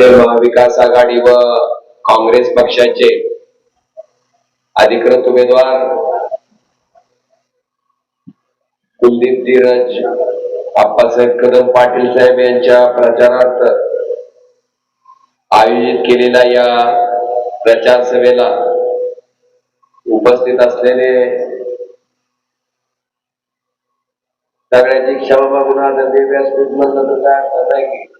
महाविकास आघाडी व काँग्रेस पक्षाचे अधिकृत उमेदवार कुलदीप धीरज आप्पासाहेब कदम पाटील साहेब यांच्या प्रचारार्थ आयोजित केलेल्या या प्रचार सभेला उपस्थित असलेले सगळ्याची क्षमा मागून आदरणीय व्यासपीठ म्हणलं तर काय अर्थ की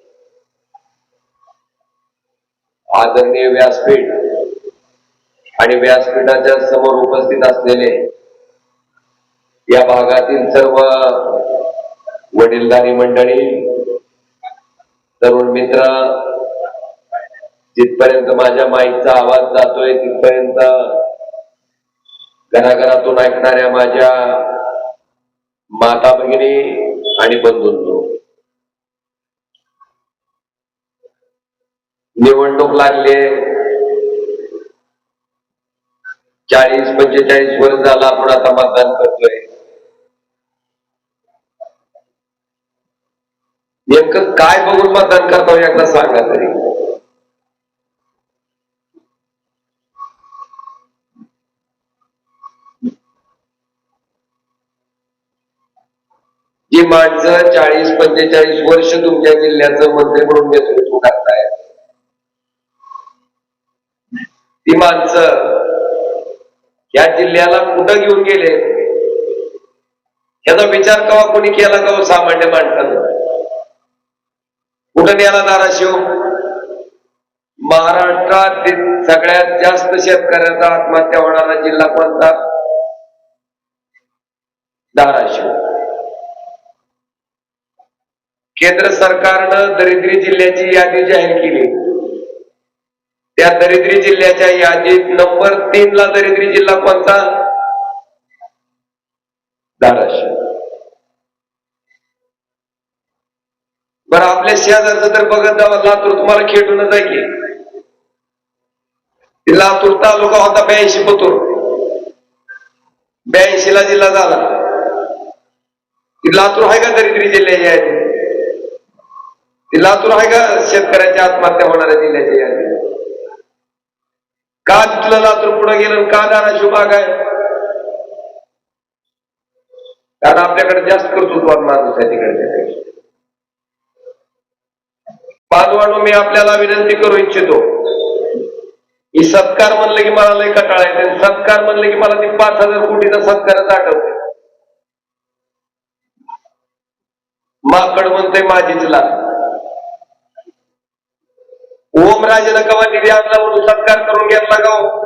आदरणीय व्यासपीठ आणि व्यासपीठाच्या समोर उपस्थित असलेले या भागातील सर्व वडीलधारी मंडळी तरुण मित्र जिथपर्यंत माझ्या माईकचा आवाज जातोय तिथपर्यंत घराघरातून ऐकणाऱ्या माझ्या माता भगिनी आणि बंधूंनो निवडणूक लागले चाळीस पंचेचाळीस वर्ष झाला आपण आता मतदान करतोय. नेमकं काय बघून मतदान करतो एकदा सांगा तरी. जी माणसं चाळीस पंचेचाळीस वर्ष तुमच्या जिल्ह्याचं मंत्री म्हणून नेतृत्व करतायत. ती माणसं या जिल्ह्याला कुठं घेऊन गेले? याचा विचार कवा कोणी केला का हो सामान्य माणसानं? कुठं नेला धाराशिव हो? महाराष्ट्रात सगळ्यात जास्त शेतकऱ्याचा आत्महत्या होणारा जिल्हा कोणता? धाराशिव हो. केंद्र सरकारनं दरिद्री जिल्ह्याची यादी जाहीर केली. त्या दरिद्री जिल्ह्याच्या यादीत नंबर तीन ला दरिद्री जिल्हा कोणता? धाराशिव. बरं आपल्या शेजारचं तर बघत जावं लातूर तुम्हाला खेटूनच आहे की. लातूर तालुका होता ब्याऐंशी पतूर. ब्याऐंशी ला जिल्हा झाला. ती लातूर आहे का दरिद्री जिल्ह्याची यादी ती लातूर आहे का शेतकऱ्यांच्या आत्महत्या होणाऱ्या जिल्ह्याची यादी का तिथलं लातूर पुढे गेलं का धाराशिव भाग आहे. कारण आपल्याकडे जास्त कर्तृत्वान माणूस आहे तिकडे बाजवानो मी आपल्याला विनंती करू इच्छितो. ही सत्कार म्हणलं की मला लय कटाळा येते आणि सत्कार म्हणलं की मला ती पाच हजार कोटीचा सत्कारच आठवते माकड म्हणतोय माझीच लाग ओमराजेनं कवा आपला सत्कार करून घेतला का हो?